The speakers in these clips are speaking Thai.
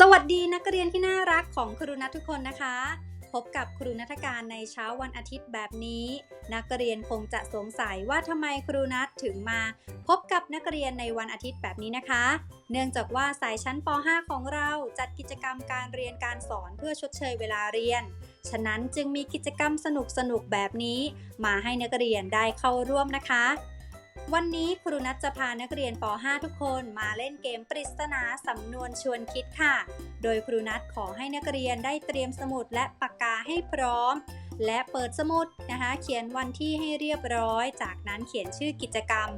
สวัสดีนักเรียนที่น่ารักของครูนัททุกคนนะคะ พบกับครูนัทการในเช้าวันอาทิตย์แบบนี้ นักเรียนคงจะสงสัยว่าทำไมครูนัทถึงมา พบกับนักเรียนในวันอาทิตย์แบบนี้นะคะ เนื่องจากว่าสายชั้นป .5 ของเราจัดกิจกรรมการเรียนการสอนเพื่อชดเชยเวลาเรียน ฉะนั้นจึงมีกิจกรรมสนุกๆแบบนี้ มาให้นักเรียนได้เข้าร่วมนะคะ วันนี้ครูนัทจะพานักเรียนป .5 ทุกคนมาเล่นเกมปริศนาสำนวนชวนคิดค่ะ โดยครูนัทขอให้นักเรียนได้เตรียมสมุดและปากกาให้พร้อม และเปิดสมุดนะคะ เขียนวันที่ให้เรียบร้อย จากนั้นเขียนชื่อกิจกรรม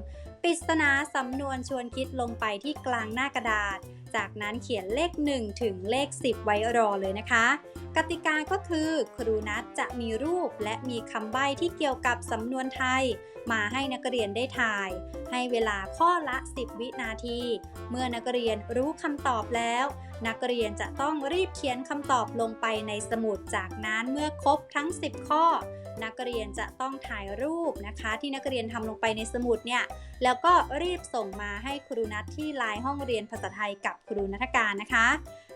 ปริศนาสำนวนชวนคิดลงไปที่กลางหน้ากระดาษ จากนั้นเขียนเลข 1 ถึงเลข 10 ไว้รอเลยนะคะ กติกาก็คือครูนัทจะมีรูปและมีคำใบ้ที่เกี่ยวกับสำนวนไทย มาให้นักเรียนได้ถ่าย ให้เวลาข้อละ 10 วินาที เมื่อนักเรียนรู้คำตอบแล้ว นักเรียนจะต้องรีบเขียนคำตอบลงไปในสมุดจากนั้นเมื่อครบทั้ง 10 ข้อ นักเรียนจะต้องถ่ายรูปนะคะ ที่นักเรียนทำลงไปในสมุดเนี่ยแล้วก็รีบส่งมาให้ครูนัทที่ไลน์ห้องเรียนภาษาไทยกับครูนัทการนะคะ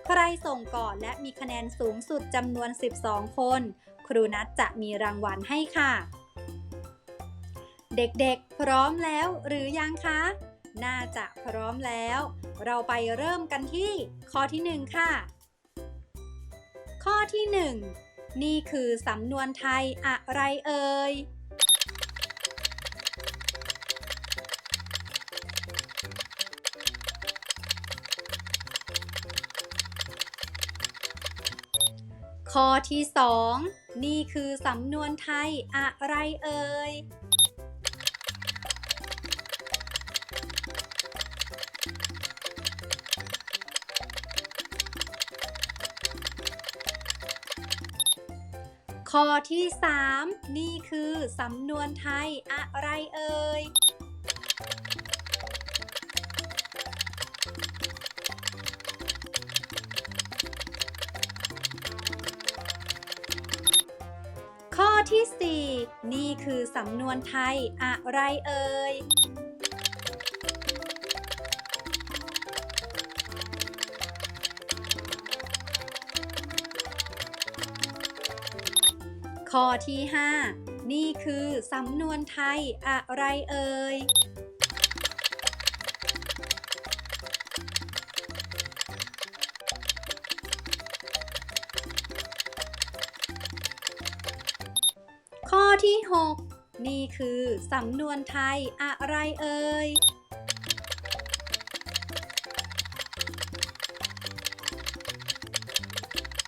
ใครส่งก่อนและมีคะแนนสูงสุดจำนวน 12 คน ครูนัทจะมีรางวัลให้ค่ะ เด็กๆพร้อมแล้วหรือยังคะ น่าจะพร้อมแล้ว เราไปเริ่มกันที่ข้อที่ 1 ค่ะ ข้อที่ 1 นี่คือสำนวนไทยอะไรเอ่ย ข้อที่2นี่คือสำนวนไทยอะไรเอ่ย ข้อที่ 3 นี่คือสำนวนไทยอะไรเอ่ยข้อที่ 4 นี่คือสำนวนไทยอะไรเอ่ย ข้อที่ 5 นี่คือสำนวนไทยอะไรเอ่ยข้อที่ 6 นี่คือสำนวนไทยอะไรเอ่ย ข้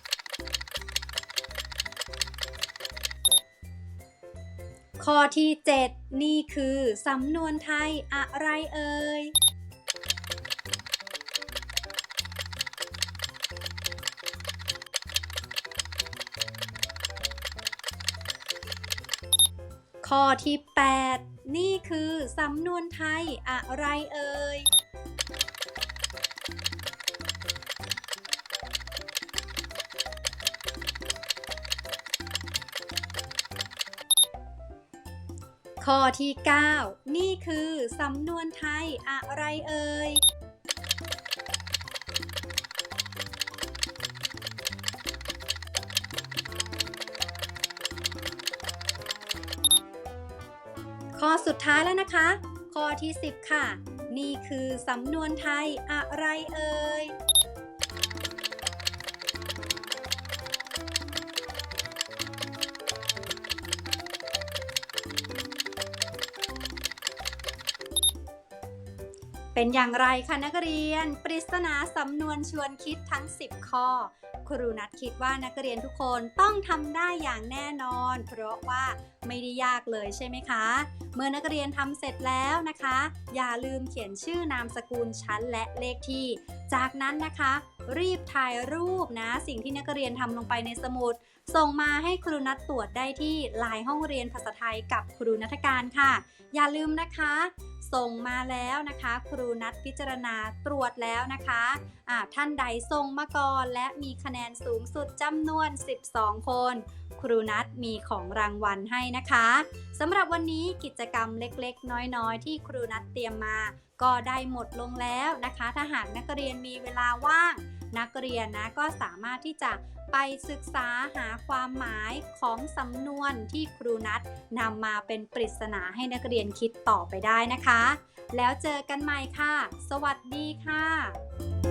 ข้อที่ 7 นี่คือสำนวนไทยอะไรเอ่ยข้อที่ 8 นี่คือสำนวนไทยอะไรเอ่ย ข้อที่ 9 นี่คือสำนวนไทยอะไรเอ่ยข้อสุดท้ายแล้วนะคะ ข้อที่ 10 ค่ะ นี่คือสำนวนไทยอะไรเอ่ย เป็นอย่างไรคะนักเรียน ปริศนาสำนวนชวนคิดทั้ง 10 ข้อ ครูนัทคิดว่านักเรียนทุกคนต้องทำได้อย่างแน่นอน เพราะว่าไม่ได้ยากเลยใช่ไหมคะ เมื่อนักเรียนทำเสร็จแล้วนะคะ อย่าลืมเขียนชื่อนามสกุลชั้นและเลขที่ จากนั้นนะคะ รีบถ่ายรูปนะ สิ่งที่นักเรียนทำลงไปในสมุด ส่งมาให้ครูนัทตรวจได้ที่ไลน์ห้องเรียนภาษาไทยกับครูนัทการค่ะ อย่าลืมนะคะ ส่งมาแล้วนะคะ ครูนัดพิจารณาตรวจแล้วนะคะะท่านใดส่งมาก่อนและมีคะแนนสูงสุดจำนวน 12 คน ครูนัดมีของรางวัลให้นะคะสำหรับวันนี้กิจกรรมเล็กๆ น้อยๆ ที่ครูนัดเตรียมมา ก็ได้หมดลงแล้วนะคะ ถ้าหากนักเรียนมีเวลาว่าง นักเรียนนะก็สามารถที่จะไปศึกษาหาความหมายของสำนวนที่ครูนัดนำมาเป็นปริศนาให้นักเรียนคิดต่อไปได้นะคะ แล้วเจอกันใหม่ค่ะ สวัสดีค่ะ